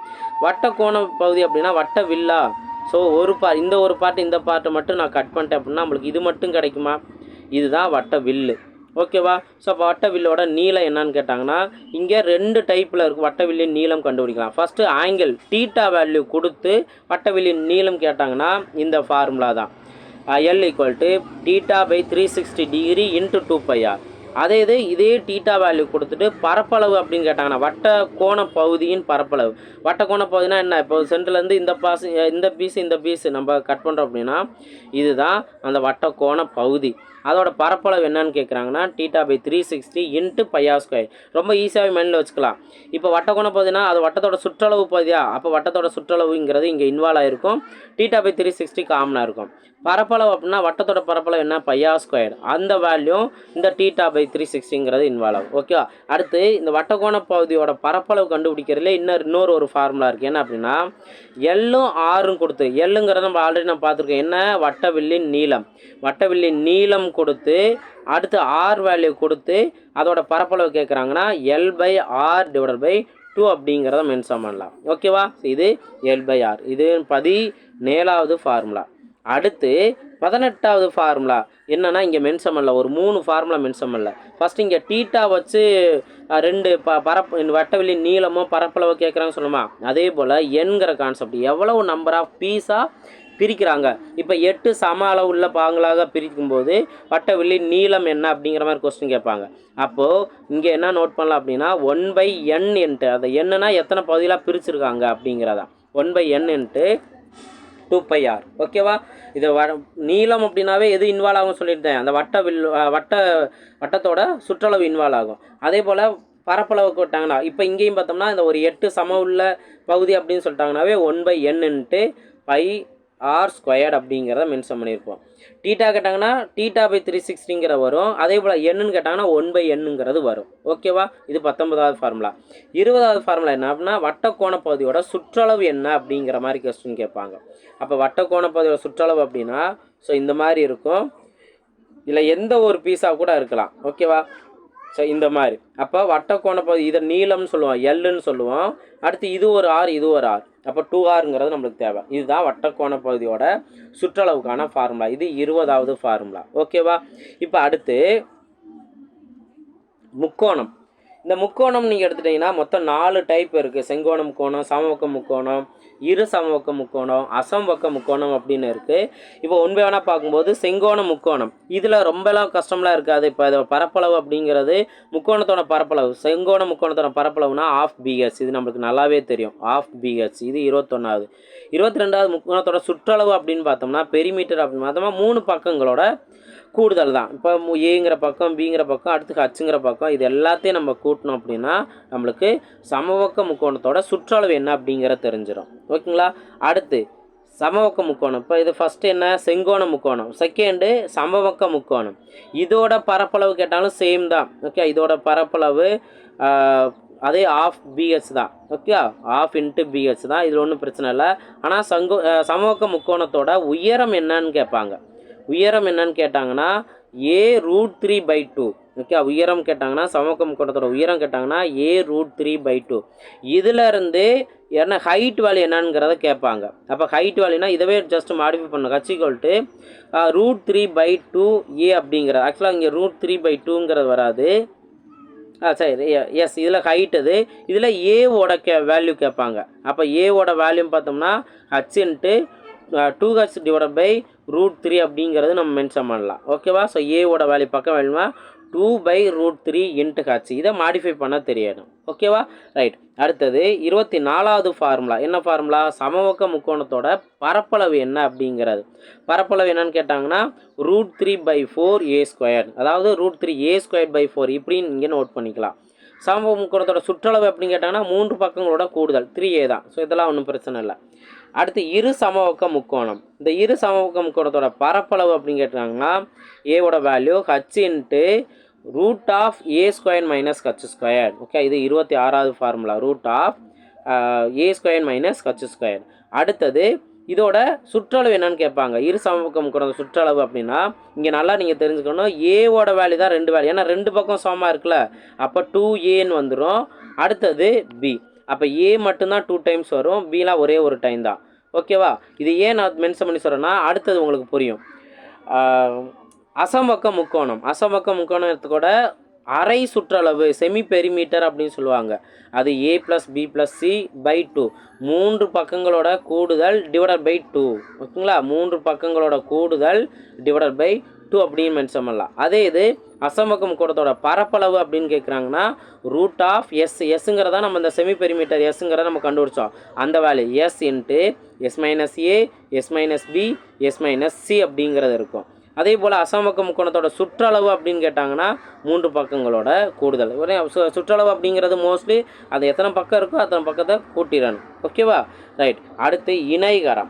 வட்டக்கோண பகுதி அப்படின்னா வட்ட வில்லா. ஸோ ஒரு பா இந்த ஒரு பாட்டு இந்த பாட்டை மட்டும் நான் கட் பண்ணிட்டேன் அப்படின்னா நம்மளுக்கு இது மட்டும் கிடைக்குமா? இதுதான் வட்ட வில்லு. ஓகேவா ஸோ அப்போ வட்ட வில்லோட நீளம் என்னன்னு கேட்டாங்கன்னா இங்கே ரெண்டு டைப்பில் இருக்குது வட்ட வில்லின் நீளம் கண்டுபிடிக்கலாம். ஃபஸ்ட்டு ஆங்கிள் டீட்டா வேல்யூ கொடுத்து வட்ட வில்லின் நீளம் கேட்டாங்கன்னா இந்த ஃபார்முலா தான். L equal to theta by three sixty degree into two pi r அதே இது இதே டீட்டா வேல்யூ கொடுத்துட்டு பரப்பளவு அப்படின்னு கேட்டாங்கன்னா வட்ட கோண பகுதியின் பரப்பளவு. வட்ட கோண பகுதினா என்ன? இப்போ சென்டர்லேருந்து இந்த பாஸ் இந்த பீஸ் இந்த பீஸ் நம்ம கட் பண்ணுறோம் அப்படின்னா இதுதான் அந்த வட்ட கோண பகுதி. அதோட பரப்பளவு என்னன்னு கேட்குறாங்கன்னா theta by three sixty into pi r square ரொம்ப ஈஸியாகவே மைண்டில் வச்சுக்கலாம். இப்போ வட்டக்கோண பகுதினா அது வட்டத்தோட சுற்றளவு பகுதியா? அப்போ வட்டத்தோட சுற்றளவுங்கிறது இங்கே இன்வால்வ் ஆகிருக்கும் டீட்டா பை த்ரீ சிக்ஸ்டி காமனாக இருக்கும். பரப்பளவு அப்படின்னா வட்டத்தோட பரப்பளவு என்ன? பையா ஸ்கொயர் அந்த வேல்யூ இந்த டீட்டா பை த்ரீ சிக்ஸ்டிங்கிறது இன்வால்வ் ஆகும். ஓகேவா அடுத்து இந்த வட்டக்கோண பகுதியோட பரப்பளவு கண்டுபிடிக்கிறதுல இன்னொரு இன்னொரு ஒரு ஃபார்முலா இருக்குது என்ன அப்படின்னா எல்லும் ஆறும் கொடுத்து எல்லுங்கிறத நம்ம ஆல்ரெடி நான் பார்த்துருக்கோம் என்ன? வட்டவில்லின் நீளம். வட்டவில்லின் நீளம் கொடுத்து அடுத்து ஆர் வேல்யூ கொடுத்து அதோட பரப்பளவு கேட்குறாங்கன்னா L by r divided by two அப்படிங்கிறத மென்ஷன் பண்ணலாம். ஓகேவா இது எல் பை ஆர் இது பதினேழாவது ஃபார்முலா அடுத்து பதினெட்டாவது ஃபார்முலா என்னென்னா இங்கே மென்ஷன் பண்ணல. ஒரு மூணு ஃபார்முலா மென்ஷன் பண்ணல. ஃபர்ஸ்ட் இங்கே டீட்டா வச்சு ரெண்டு ப பரப்பு வட்டவெளி நீளமோ பரப்பளவோ கேட்குறாங்கன்னு சொன்னோமா அதே போல் எண்கிற கான்செப்ட் எவ்வளவு நம்பர் ஆஃப் பீஸாக பிரிக்கிறாங்க. இப்போ எட்டு சம அளவுள்ள பாங்களாக பிரிக்கும்போது வட்டவெளி நீளம் என்ன அப்படிங்கிற மாதிரி கொஸ்டின் கேட்பாங்க. அப்போது இங்கே என்ன நோட் பண்ணலாம் அப்படின்னா ஒன் பை என் என்ட்டு அதை என்னன்னா எத்தனை பகுதியெலாம் பிரிச்சிருக்காங்க அப்படிங்கிறதான். One by n and two by r ஓகேவா இது வ நீளம் அப்படின்னாவே எது இன்வால்வ் ஆகும் சொல்லியிருந்தேன் அந்த வட்ட வில் வட்ட வட்டத்தோட சுற்றளவு இன்வால்வ் ஆகும். அதே போல் பரப்பளவு விட்டாங்கன்னா இப்போ இங்கேயும் பார்த்தோம்னா இந்த ஒரு எட்டு சம உள்ள பகுதி அப்படின்னு சொல்லிட்டாங்கனாவே ஒன் பை என்னன்ட்டு பை ஆர் ஸ்கொயர்ட் அப்படிங்கிறத மென்ஷன் பண்ணியிருப்போம். டீட்டா கேட்டாங்கன்னா டீட்டா பை த்ரீ சிக்ஸ்டிங்கிற வரும். அதே போல் என்னன்னு கேட்டாங்கன்னா ஒன் பை என்னுங்கிறது வரும். ஓகேவா இது பத்தொன்பதாவது ஃபார்முலா இருபதாவது ஃபார்முலா என்ன அப்படின்னா வட்டக்கோண பகுதியோட சுற்றளவு என்ன அப்படிங்கிற மாதிரி கொஸ்டின் கேட்பாங்க. அப்போ வட்டக்கோண பகுதியோட சுற்றளவு அப்படின்னா ஸோ இந்த மாதிரி இருக்கும். இதில் எந்த ஒரு பீஸாக கூட இருக்கலாம். ஓகேவா ஸோ இந்த மாதிரி. அப்போ வட்டக்கோண பகுதி இதை நீளம்னு சொல்லுவோம் எல்லுன்னு சொல்லுவோம். அடுத்து இது ஒரு ஆறு இது ஒரு ஆர் அப்போ டூ ஆருங்கிறது நம்மளுக்கு தேவை. இதுதான் வட்டக்கோண பகுதியோட சுற்றளவுக்கான ஃபார்முலா இது இருபதாவது ஃபார்முலா ஓகேவா இப்போ அடுத்து முக்கோணம். இந்த முக்கோணம் நீங்கள் எடுத்துட்டிங்கன்னா மொத்தம் நாலு டைப் இருக்குது செங்கோண முக்கோணம் சமபக்க முக்கோணம் இரு சமபக்க முக்கோணம் அசம்பக்க முக்கோணம் அப்படின்னு இருக்குது இப்போ உண்மை பை பார்க்கும்போது செங்கோண முக்கோணம். இதில் ரொம்பலாம் கஷ்டம்லாம் இருக்காது. இப்போ அதை பரப்பளவு அப்படிங்கிறது முக்கோணத்தோட பரப்பளவு. செங்கோண முக்கோணத்தோட பரப்பளவுனா ஆஃப் பிஹெச் இது நம்மளுக்கு நல்லாவே தெரியும். ஆஃப் பிஹெச் இது இருபத்தொன்னாவது. இருபத்தி ரெண்டாவது முக்கோணத்தோட சுற்றளவு அப்படின்னு பார்த்தோம்னா பெரிமீட்டர் அப்படின்னு பார்த்தோம்னா மூணு பக்கங்களோட கூடுதல் தான் இப்போ மு- ஏங்கிற பக்கம் பிங்கிற பக்கம் அடுத்து ஹச்சுங்கிற பக்கம் இது எல்லாத்தையும் நம்ம கூட்டினோம் அப்படின்னா நம்மளுக்கு சமபக்க முக்கோணத்தோட சுற்றளவு என்ன அப்படிங்கிற தெரிஞ்சிடும் ஓகேங்களா? அடுத்து சமபக்க முக்கோணம். இப்போ இது ஃபஸ்ட்டு என்ன? செங்கோண முக்கோணம். செகண்டு சமபக்க முக்கோணம். இதோட பரப்பளவு கேட்டாலும் சேம் தான். ஓகே? இதோட பரப்பளவு அதே ஆஃப் பிஹெச் தான். ஓகே? ஆஃப் இன்ட்டு பிஹெச் தான். இதில் ஒன்றும் பிரச்சனை இல்லை. ஆனால் சங்கோ சமபக்க முக்கோணத்தோட உயரம் என்னன்னு கேட்பாங்க. உயரம் என்னன்னு கேட்டாங்கன்னா A root three by two okay உயரம் கேட்டாங்கன்னா சமக்கம் கூட்டத்தோட உயரம் கேட்டாங்கன்னா A root three by two இதிலிருந்து என்ன ஹைட் வேல்யூ என்னங்கிறத கேட்பாங்க. அப்போ ஹைட் வேல்யூனா இதவே ஜஸ்ட் மாடிஃபை பண்ண கட்சிக்கொல்ட்டு root three by two A அப்படிங்கிறது ஆக்சுவலாக இங்கே ரூட் த்ரீ பை டூங்கிறது வராது. ஆ சரி எஸ் இதில் ஹைட் அது இதில் ஏவோட கே வேல்யூ கேட்பாங்க. அப்போ ஏவோட வேல்யூன்னு பார்த்தோம்னா H into two H divide by root three அப்படிங்கிறது நம்ம மென்ஷன் பண்ணலாம். ஓகேவா ஸோ ஏவோட வேல்யூ பக்கம் வேணுமா? Two by root three into H இதை மாடிஃபை பண்ண தெரியணும் ஓகேவா ரைட் அடுத்தது இருபத்தி நாலாவது ஃபார்முலா என்ன ஃபார்முலா சமவக்க முக்கோணத்தோட பரப்பளவு என்ன அப்படிங்கிறது. பரப்பளவு என்னன்னு கேட்டாங்கன்னா root three by four A square அதாவது root three A square by four இப்படின்னு இங்கே நோட் பண்ணிக்கலாம். சமபக்க முக்கோணத்தோட சுற்றளவு அப்படின்னு கேட்டாங்கன்னா மூன்று பக்கங்களோட கூடுதல். த்ரீ ஏ தான். ஸோ இதெல்லாம் ஒன்றும் பிரச்சனை இல்லை. அடுத்து இரு சமபக்க முக்கோணம். இந்த இரு சமபக்க முக்கோணத்தோட பரப்பளவு அப்படின்னு கேட்டாங்கன்னா ஏவோட value H into root of A square minus H square okay இது இருபத்தி ஆறாவது formula root of A square minus H square அடுத்தது இதோட சுற்றளவு என்னன்னு கேட்பாங்க. இரு சமபக்கம் முக்கோணம் சுற்றளவு அப்படின்னா இங்கே நல்லா நீங்கள் தெரிஞ்சுக்கணும் ஏவோட வேல்யூ தான் ரெண்டு வேல்யூ ஏன்னா ரெண்டு பக்கம் சமமாக இருக்குல்ல. அப்போ டூ ஏன்னு வந்துடும் அடுத்தது பி அப்போ ஏ மட்டும்தான் டூ டைம்ஸ் வரும் பிலாம் ஒரே ஒரு டைம் தான். ஓகேவா இது ஏன் நான் மென்ஷன் பண்ணி சொல்கிறேன்னா அடுத்தது உங்களுக்கு புரியும். அசம்பக்க முக்கோணம். அசம்பக்க முக்கோணத்தோட அரை சுற்றளவு செமி பெரிமீட்டர் அப்படின்னு சொல்லுவாங்க. அது A plus B plus C by two மூன்று பக்கங்களோட கூடுதல் டிவைடட் பை டூ ஓகேங்களா? மூன்று பக்கங்களோட கூடுதல் டிவைடட் பை டூ அப்படின்னு மென்ஷன் பண்ணலாம். அதே இது அசமக்கம் கூடத்தோட பரப்பளவு அப்படின்னு கேட்குறாங்கன்னா ரூட் ஆஃப் எஸ் எஸ்ங்கிறதா நம்ம இந்த செமி பெரிமீட்டர் எஸ்ங்கிறத நம்ம கண்டுபிடிச்சோம். அந்த value S into S minus A S minus B S minus C அப்படிங்கிறது இருக்கும். அதே போல் அசமக்க முக்கோணத்தோட சுற்றளவு அப்படின்னு கேட்டாங்கன்னா மூன்று பக்கங்களோட கூடுதல். ஒரே சு- சுற்றளவு அப்படிங்கிறது மோஸ்ட்லி அது எத்தனை பக்கம் இருக்கோ அத்தனை பக்கத்தை கூட்டிடணும். ஓகேவா ரைட் அடுத்து இணைகரம்.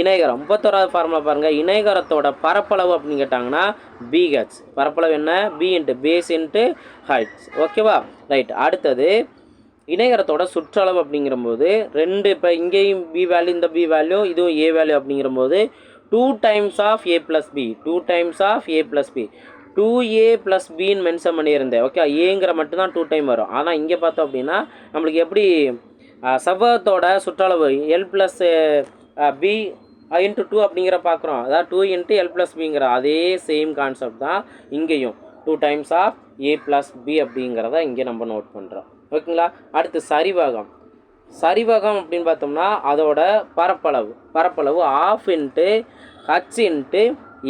இணைகரம் ஐம்பத்தோராவது ஃபார்முலா பாருங்கள் இணைகரத்தோட பரப்பளவு அப்படின்னு கேட்டாங்கன்னா பிஹெச் பரப்பளவு என்ன? B into base into heights ஓகேவா ரைட் அடுத்தது இணைகரத்தோட சுற்றளவு அப்படிங்கிறபோது ரெண்டு இப்போ இங்கேயும் பி வேல்யூ இந்த பி வேல்யூ இதுவும் A value அப்படிங்கிறபோது two times of A plus B two times of A plus B two A plus pin mention பண்ணியிருந்தேன். ஓகே ஏங்கிற மட்டும்தான் டூ டைம் வரும். ஆனால் இங்கே பார்த்தோம் அப்படின்னா நம்மளுக்கு எப்படி செவ்வகத்தோட சுற்றளவு L plus B into two அப்படிங்கிற பார்க்குறோம். அதாவது டூ இன்ட்டு எல் ப்ளஸ் பிங்கிற அதே சேம் கான்செப்ட் தான் இங்கேயும். Two times of A plus B அப்படிங்கிறத இங்கே நம்ம நோட் பண்ணுறோம் ஓகேங்களா? அடுத்து சரிவகம். சரிவகம் அப்படின்னு பார்த்தோம்னா அதோட பரப்பளவு. பரப்பளவு half into H into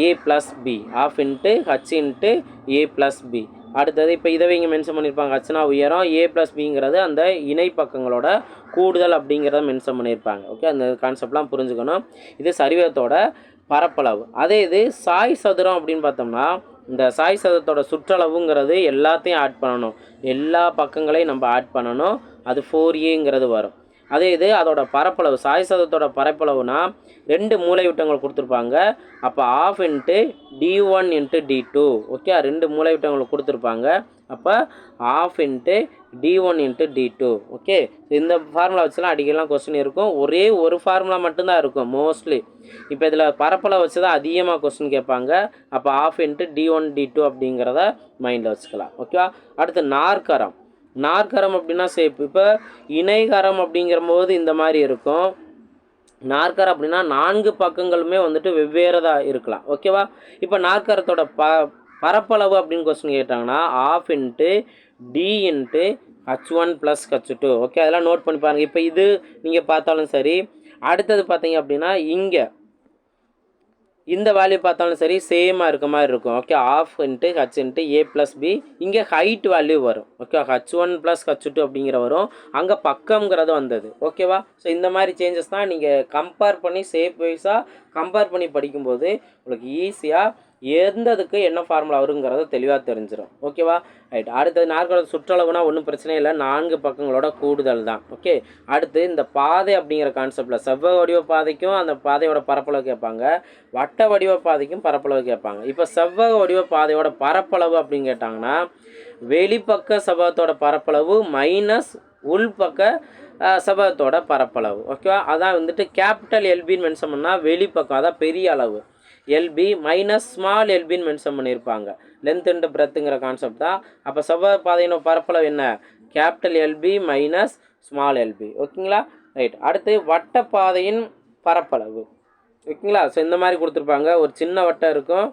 A plus B half into H into A plus B அடுத்தது இப்போ இதவே இங்கே மென்ஷன் பண்ணியிருப்பாங்க அச்சனா உயரம் ஏ ப்ளஸ் பிங்கிறது அந்த இணை பக்கங்களோட கூடுதல் அப்படிங்கிறத மென்ஷன் பண்ணியிருப்பாங்க ஓகே அந்த கான்செப்ட்லாம் புரிஞ்சுக்கணும். இது சரிவத்தோட பரப்பளவு. அதே இது சாய் சதுரம் அப்படின்னு பார்த்தோம்னா இந்த சாய் சதுரத்தோட சுற்றளவுங்கிறது எல்லாத்தையும் ஆட் பண்ணணும். எல்லா பக்கங்களையும் நம்ம ஆட் பண்ணணும். அது ஃபோர் ஏங்கிறது வரும். அதே இது அதோட பரப்பளவு சாய் சதத்தோட பரப்பளவுனா ரெண்டு மூளைவிட்டங்கள் கொடுத்துருப்பாங்க. அப்போ half into D one into D two okay ரெண்டு மூளைவிட்டங்கள் கொடுத்துருப்பாங்க. அப்போ half into D one into D two okay இந்த ஃபார்முலா வச்சுலாம் அடிக்கலாம் கொஸ்டின் இருக்கும். ஒரே ஒரு ஃபார்முலா மட்டும்தான் இருக்கும் மோஸ்ட்லி இப்போ இதில் பரப்பளவு வச்சு தான் அதிகமாக கொஸ்டின் கேட்பாங்க. அப்போ half into D one D two அப்படிங்கிறத மைண்டில் வச்சுக்கலாம் ஓகேவா அடுத்து நாற்கரம். நாற்கரம் அப்படின்னா சேப் இப்போ இணைகரம் அப்படிங்கிற போது இந்த மாதிரி இருக்கும். நாற்கரம் அப்படின்னா நான்கு பக்கங்களுமே வந்துட்டு வெவ்வேறதாக இருக்கலாம். ஓகேவா இப்போ நாற்கரத்தோட ப பரப்பளவு அப்படின்னு கொஸ்டின் கேட்டாங்கன்னா half into D into H one plus H two okay அதெல்லாம் நோட் பண்ணி பாருங்கள் இப்போ இது நீங்கள் பார்த்தாலும் சரி. அடுத்தது பார்த்தீங்க அப்படின்னா இங்கே இந்த வேல்யூ பார்த்தாலும் சரி சேமாக இருக்க மாதிரி இருக்கும். Okay half into H into A plus B இங்கே ஹைட் வேல்யூ வரும். Okay H one plus H two அப்படிங்கிற வரும். அங்கே பக்கம்ங்கிறது வந்தது. ஓகேவா ஸோ இந்த மாதிரி சேஞ்சஸ் தான் நீங்கள் கம்பேர் பண்ணி சேஃப் வைஸாக கம்பேர் பண்ணி படிக்கும்போது உங்களுக்கு ஈஸியாக எந்ததுக்கு என்ன ஃபார்முலா வருங்கிறத தெளிவாக தெரிஞ்சிடும் ஓகேவா ரைட் அடுத்தது நாற்காலத்து சுற்றளவுனா ஒன்றும் பிரச்சனை இல்லை. நான்கு பக்கங்களோட கூடுதல் தான். ஓகே அடுத்து இந்த பாதை அப்படிங்கிற கான்செப்டில் செவ்வக வடிவ பாதைக்கும் அந்த பாதையோட பரப்பளவு கேட்பாங்க. வட்ட வடிவ பாதைக்கும் பரப்பளவு கேட்பாங்க. இப்போ செவ்வக வடிவ பாதையோட பரப்பளவு அப்படின்னு கேட்டாங்கன்னா வெளிப்பக்க செவ்வகத்தோட பரப்பளவு மைனஸ் உள்பக்க செவ்வகத்தோட பரப்பளவு. ஓகேவா அதான் வந்துட்டு கேபிட்டல் எல்பின்னு மென்ஷன் பண்ணால் வெளிப்பக்கம். அதான் பெரிய அளவு. எல்பி மைனஸ் ஸ்மால் எல்பின்னு மென்ஷன் பண்ணியிருப்பாங்க. லென்த் அண்ட் பிரெத்துங்கிற கான்செப்ட் தான். அப்போ செவ்வாய் பாதையினோட பரப்பளவு என்ன? Capital LB minus small LB ஓகேங்களா ரைட் அடுத்து வட்டப்பாதையின் பரப்பளவு. ஓகேங்களா ஸோ இந்த மாதிரி கொடுத்துருப்பாங்க. ஒரு சின்ன வட்டம் இருக்கும்.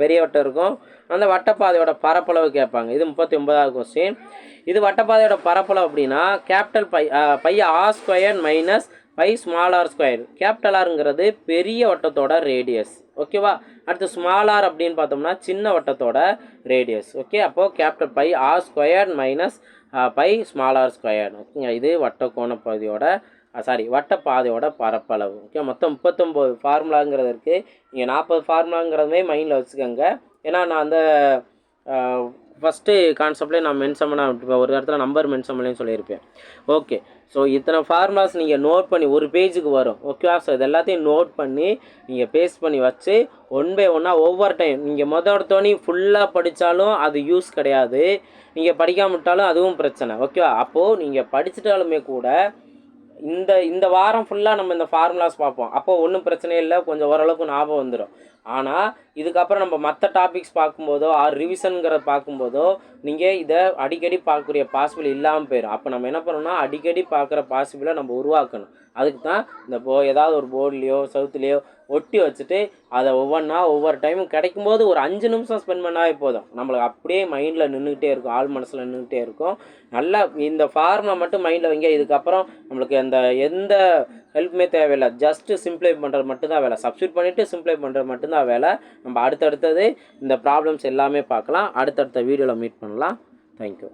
பெரிய வட்டம் இருக்கும். அந்த வட்டப்பாதையோட பரப்பளவு கேட்பாங்க. இது முப்பத்தி ஒன்பதாவது கொஸ்டின் இது வட்டப்பாதையோட பரப்பளவு அப்படின்னா கேபிட்டல் பை பையன் R square minus pi small R square capital ஆருங்கிறது பெரிய வட்டத்தோட ரேடியஸ் ஓகேவா அடுத்து ஸ்மால் ஆர் அப்படின்னு பார்த்தோம்னா சின்ன வட்டத்தோட ரேடியஸ் ஓகே அப்போது capital pi R square minus pi small R square ஓகேங்க இது வட்ட பகுதியோட சாரி வட்டப்பாதையோட பரப்பளவு. ஓகே மொத்தம் முப்பத்தொம்போது ஃபார்முலாங்கிறது இருக்குது நீங்கள் நாற்பது ஃபார்முலாங்கிறதுமே மைண்டில் வச்சுக்கோங்க. ஏன்னா நான் அந்த ஃபஸ்ட்டு கான்செப்ட்லேயே நான் மென்ஷன் பண்ண ஒரு இடத்துல நம்பர் மென்ஷன் பண்ணலன்னு சொல்லியிருப்பேன். ஓகே ஸோ இத்தனை ஃபார்முலாஸ் நீங்கள் நோட் பண்ணி ஒரு பேஜுக்கு வரும். ஓகேவா ஸோ இது எல்லாத்தையும் நோட் பண்ணி நீங்கள் பேஸ்ட் பண்ணி வச்சு ஒன் பை ஒன்னாக ஒவ்வொரு டைம் நீங்கள் மொதல் எடுத்தோடனே ஃபுல்லாக படித்தாலும் அது யூஸ் கிடையாது. நீங்கள் படிக்காம விட்டாலும் அதுவும் பிரச்சனை. ஓகேவா அப்போது நீங்கள் படிச்சிட்டாலுமே கூட இந்த இந்த வாரம் ஃபுல்லாக நம்ம இந்த ஃபார்முலாஸ் பார்ப்போம். அப்போது ஒன்றும் பிரச்சனை இல்லை. கொஞ்சம் ஓரளவுக்கு ஞாபகம் வந்துடும் ஆனால் இதுக்கப்புறம் நம்ம மற்ற டாபிக்ஸ் பார்க்கும்போதோ ஆர் ரிவிஷனுங்கிறத பார்க்கும்போதோ நீங்கள் இதை அடிக்கடி பார்க்கக்கூடிய பாசிபிள் இல்லாமல் போயிடும் அப்போ நம்ம என்ன பண்ணணும்னா அடிக்கடி பார்க்குற பாசிபிளை நம்ம உருவாக்கணும். அதுக்கு தான் இந்த போ ஏதாவது ஒரு போர்ட்லேயோ சவுத்துலேயோ ஒட்டி வச்சுட்டு அதை ஒவ்வொன்றா ஒவ்வொரு டைமும் கிடைக்கும்போது ஒரு அஞ்சு நிமிஷம் ஸ்பெண்ட் பண்ணாவே போதும். நம்மளுக்கு அப்படியே மைண்டில் நின்றுக்கிட்டே இருக்கும். ஆள் மனசில் நின்றுக்கிட்டே இருக்கும். நல்லா இந்த ஃபார்மை மட்டும் மைண்டில் வைங்க. இதுக்கப்புறம் நம்மளுக்கு அந்த எந்த ஹெல்ப்புமே தேவையில்லை. ஜஸ்ட்டு சிம்ப்ளை பண்ணுறது மட்டும்தான் வேலை. சப்ஸ்டியூட் பண்ணிவிட்டு சிம்ப்ளை பண்ணுறது மட்டும்தான் வேலை. நம்ம அடுத்தடுத்தது இந்த ப்ராப்ளம்ஸ் எல்லாமே பார்க்கலாம். அடுத்தடுத்த வீடியோவில் மீட் பண்ணலாம். தேங்க்யூ